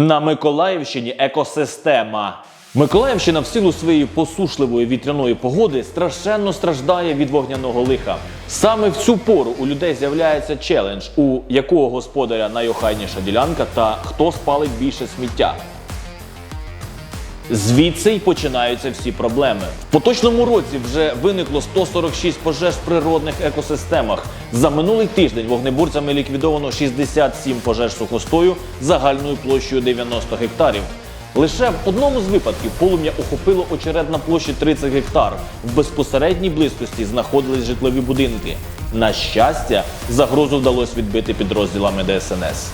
На Миколаївщині екосистема. Миколаївщина в силу своєї посушливої вітряної погоди страшенно страждає від вогняного лиха. Саме в цю пору у людей з'являється челендж, у якого господаря найохайніша ділянка та хто спалить більше сміття. Звідси й починаються всі проблеми. В поточному році вже виникло 146 пожеж в природних екосистемах. За минулий тиждень вогнеборцями ліквідовано 67 пожеж сухостою загальною площею 90 гектарів. Лише в одному з випадків полум'я охопило очерет на площі 30 гектар. В безпосередній близькості знаходились житлові будинки. На щастя, загрозу вдалося відбити підрозділами ДСНС.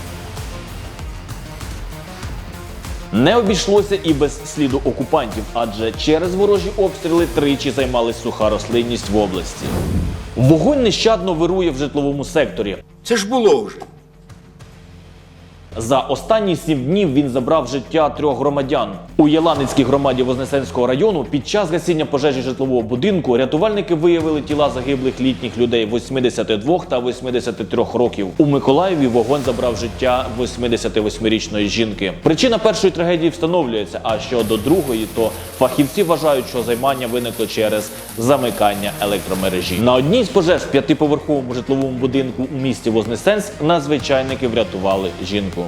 Не обійшлося і без сліду окупантів, адже через ворожі обстріли тричі займалась суха рослинність в області. Вогонь нещадно вирує в житловому секторі. Це ж було вже. За останні сім днів він забрав життя трьох громадян. У Єланицькій громаді Вознесенського району під час гасіння пожежі житлового будинку рятувальники виявили тіла загиблих літніх людей 82 та 83 років. У Миколаєві вогонь забрав життя 88-річної жінки. Причина першої трагедії встановлюється. А щодо другої, то фахівці вважають, що займання виникло через замикання електромережі. На одній з пожеж в п'ятиповерховому житловому будинку у місті Вознесенськ надзвичайники врятували жінку.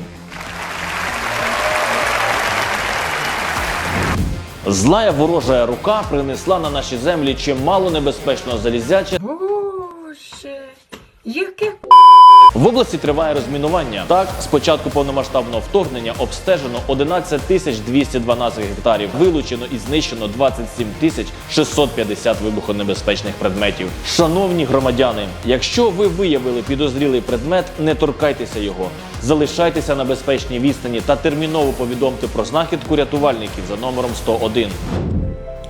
Злая ворожа рука принесла на наші землі чимало небезпечного залізяча. Боже, яке В області триває розмінування. Так, з початку повномасштабного вторгнення обстежено 11 тисяч 212 гектарів, вилучено і знищено 27 тисяч 650 вибухонебезпечних предметів. Шановні громадяни, якщо ви виявили підозрілий предмет, не торкайтеся його, залишайтеся на безпечній відстані та терміново повідомте про знахідку рятувальників за номером 101.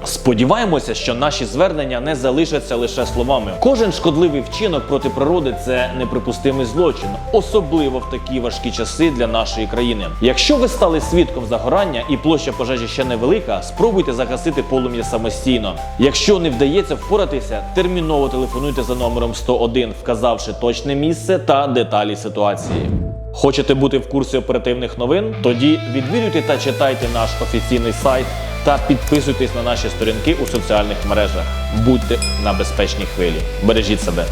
Сподіваємося, що наші звернення не залишаться лише словами. Кожен шкодливий вчинок проти природи це неприпустимий злочин, особливо в такі важкі часи для нашої країни. Якщо ви стали свідком загорання і площа пожежі ще невелика, спробуйте загасити полум'я самостійно. Якщо не вдається впоратися, терміново телефонуйте за номером 101, вказавши точне місце та деталі ситуації. Хочете бути в курсі оперативних новин? Тоді відвідуйте та читайте наш офіційний сайт та підписуйтесь на наші сторінки у соціальних мережах. Будьте на безпечній хвилі. Бережіть себе.